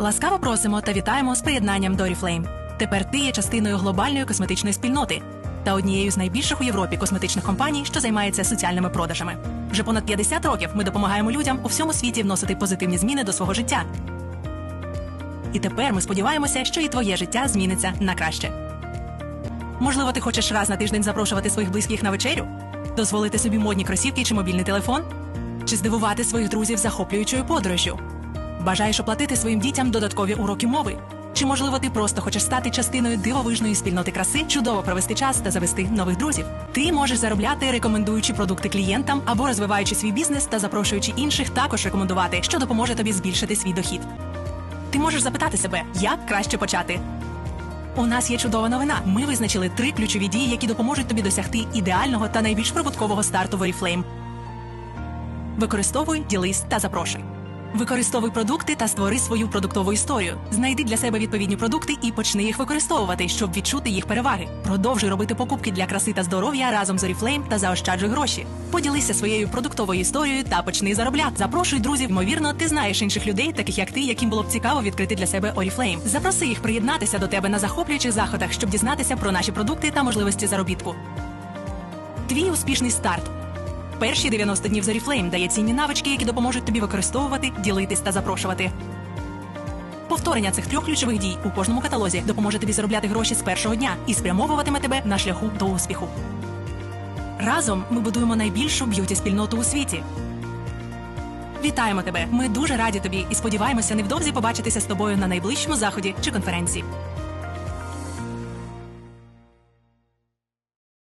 Ласкаво просимо та вітаємо з приєднанням до Oriflame. Тепер ти є частиною глобальної косметичної спільноти та однією з найбільших у Європі косметичних компаній, що займається соціальними продажами. Вже понад 50 років ми допомагаємо людям у всьому світі вносити позитивні зміни до свого життя. І тепер ми сподіваємося, що і твоє життя зміниться на краще. Можливо, ти хочеш раз на тиждень запрошувати своїх близьких на вечерю, дозволити собі модні кросівки чи мобільний телефон, чи здивувати своїх друзів захоплюючою подорожжю. Бажаєш оплатити своїм дітям додаткові уроки мови? Чи можливо ти просто хочеш стати частиною дивовижної спільноти краси, чудово провести час та завести нових друзів? Ти можеш заробляти, рекомендуючи продукти клієнтам або розвиваючи свій бізнес та запрошуючи інших також рекомендувати, що допоможе тобі збільшити свій дохід. Ти можеш запитати себе, як краще почати. У нас є чудова новина. Ми визначили три ключові дії, які допоможуть тобі досягти ідеального та найбільш прибуткового старту в Oriflame. Використовуй, ділись та запрошуй. Використовуй продукти та створи свою продуктову історію. Знайди для себе відповідні продукти і почни їх використовувати, щоб відчути їх переваги. Продовжуй робити покупки для краси та здоров'я разом з Oriflame та заощаджуй гроші. Поділися своєю продуктовою історією та почни заробляти. Запрошуй друзів. Ймовірно, ти знаєш інших людей, таких як ти, яким було б цікаво відкрити для себе Oriflame. Запроси їх приєднатися до тебе на захоплюючих заходах, щоб дізнатися про наші продукти та можливості заробітку. Твій успішний старт. Перші 90 днів з Oriflame дає цінні навички, які допоможуть тобі використовувати, ділитись та запрошувати. Повторення цих трьох ключових дій у кожному каталозі допоможе тобі заробляти гроші з першого дня і спрямовуватиме тебе на шляху до успіху. Разом ми будуємо найбільшу б'юті спільноту у світі. Вітаємо тебе! Ми дуже раді тобі і сподіваємося невдовзі побачитися з тобою на найближчому заході чи конференції.